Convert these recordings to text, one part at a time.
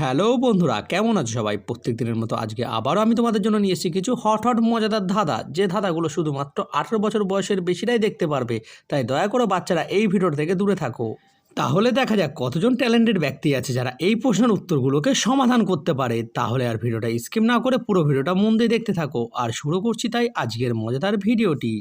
Hello বন্ধুরা, কেমন আছো সবাই? প্রত্যেক দিনের মতো আজকে আবারও আমি তোমাদের জন্য নিয়ে এসেছি কিছু হট হট মজাদার ধাঁধা, যে ধাঁধাগুলো শুধুমাত্র আঠেরো বছর বয়সের বেশিরাই দেখতে পারবে। তাই দয়া করে বাচ্চারা এই ভিডিওর থেকে দূরে থাকো। তাহলে দেখা যাক কতজন ট্যালেন্টেড ব্যক্তি আছে যারা এই প্রশ্নের উত্তরগুলোকে সমাধান করতে পারে। তাহলে আর ভিডিওটা স্কিপ না করে পুরো ভিডিওটা মন দিয়ে দেখতে থাকো। আর শুরু করছি তাই আজকের মজাদার ভিডিওটি।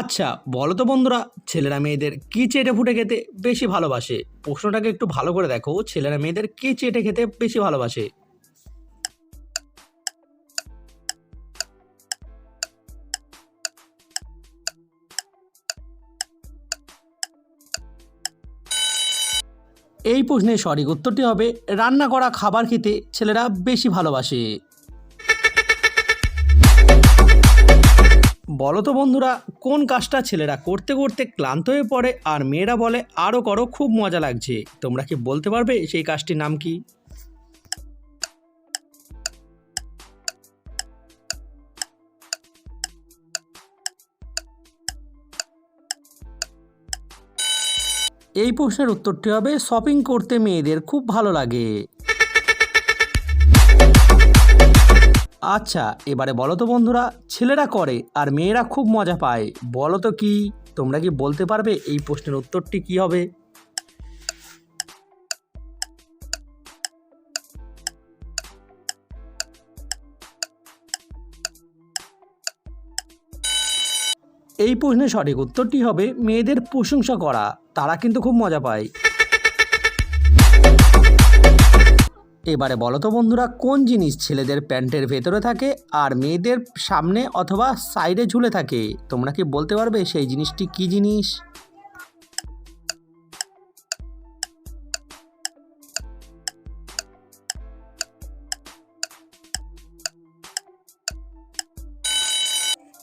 আচ্ছা বলো তো বন্ধুরা, ছেলেরা মেয়েদের কি চেটে ফুটে খেতে বেশি ভালোবাসে? প্রশ্নটাকে একটু ভালো করে দেখো, ছেলেরা মেয়েদের কি চেটে খেতে বেশি ভালোবাসে? এই প্রশ্নের সঠিক উত্তরটি হবে, রান্না করা খাবার খেতে ছেলেরা বেশি ভালোবাসে। বলো তো বন্ধুরা, কোন কাজটা ছেলেরা করতে করতে ক্লান্ত হয়ে পড়ে আর মেয়েরা বলে আরও করো, খুব মজা লাগছে তোমরা কি বলতে পারবে সেই কাজটির নাম কি? এই প্রশ্নের উত্তরটি হবে, শপিং করতে মেয়েদের খুব ভালো লাগে আচ্ছা এবারে বলো তো বন্ধুরা, ছেলেরা করে আর মেয়েরা খুব মজা পায়। বলো তো কি, তোমরা কি বলতে পারবে এই প্রশ্নের উত্তরটি কি হবে? এই প্রশ্নের সঠিক উত্তরটি হবে, মেয়েদের প্রশংসা করা। তারা কিন্তু খুব মজা পায়। এবারে বলো তো বন্ধুরা, কোন জিনিস ছেলেদের প্যান্টের ভেতরে থাকে আর মেয়েদের সামনে অথবা সাইডে ঝুলে থাকে? তোমরা কি বলতে পারবে সেই জিনিসটি কি জিনিস?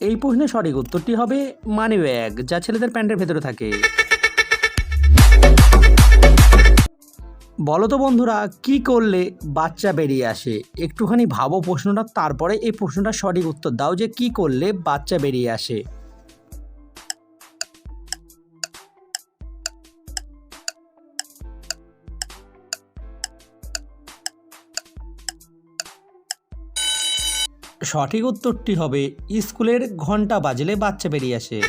এই প্রশ্নের সঠিক উত্তরটি হবে মানি ব্যাগ যা ছেলেদের প্যান্টের ভেতরে থাকে। বলো তো বন্ধুরা, কি করলে বাচ্চা বেরিয়ে আসে? একটুখানি ভাবো প্রশ্নটা, তারপরে এই প্রশ্নটা সঠিক উত্তর দাও যে কি করলে বাচ্চা বেরিয়ে আসে। সঠিক উত্তরটি হবে, স্কুলের ঘণ্টা বাজলে বাচ্চা বেরিয়ে আসে।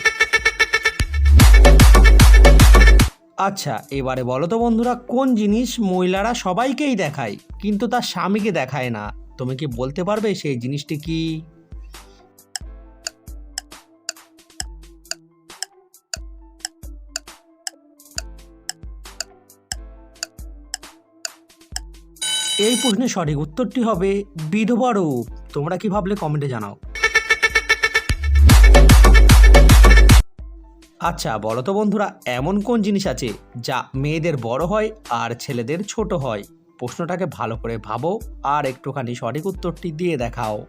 আচ্ছা এবারে বলো তো বন্ধুরা, কোন জিনিস মহিলারা সবাইকেই দেখায়, কিন্তু তার স্বামীকে দেখায় না? তুমি কি বলতে পারবে সেই জিনিসটি কি? এই প্রশ্নের সঠিক উত্তরটি হবে বিধবা রূপ। তোমরা কি ভাবলে কমেন্টে জানাও। আচ্ছা বলো তো বন্ধুরা, এমন কোন জিনিস আছে যা মেয়েদের বড় হয় আর ছেলেদের ছোট হয়? প্রশ্নটাকে ভালো করে ভাবো আর একটুখানি সঠিক উত্তরটি দিয়ে দেখাও।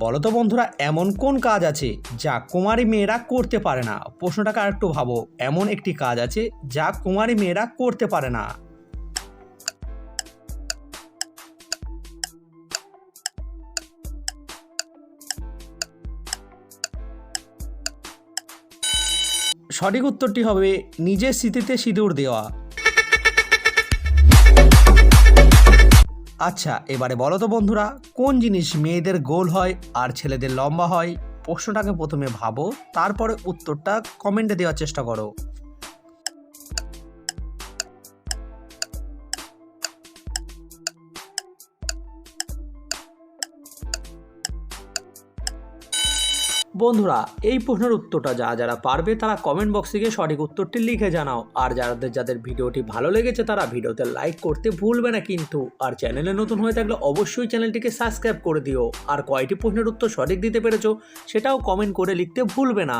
বলো তো বন্ধুরা, এমন কোন কাজ আছে যা কুমারী মেয়েরা করতে পারে না? প্রশ্নটাকে আর একটু ভাবো। এমন একটি কাজ আছে যা কুমারী মেয়েরা করতে পারে না। সঠিক উত্তরটি হবে, নিজের স্মৃতিতে সিঁদুর দেওয়া। আচ্ছা এবারে বলো তো বন্ধুরা, কোন জিনিস মেয়েদের গোল হয় আর ছেলেদের লম্বা হয়? প্রশ্নটাকে প্রথমে ভাবো, তারপরে উত্তরটা কমেন্টে দেওয়ার চেষ্টা করো। বন্ধুরা, এই প্রশ্নের উত্তরটা যারা যারা পারবে তারা কমেন্ট বক্সে গিয়ে সঠিক উত্তরটি লিখে জানাও। আর যাদের যাদের ভিডিওটি ভালো লেগেছে তারা ভিডিওতে লাইক করতে ভুলবে না কিন্তু। আর চ্যানেলে নতুন হয়ে থাকলে অবশ্যই চ্যানেলটিকে সাবস্ক্রাইব করে দিও। আর কয়টি প্রশ্নের উত্তর সঠিক দিতে পেরেছ সেটাও কমেন্ট করে লিখতে ভুলবে না।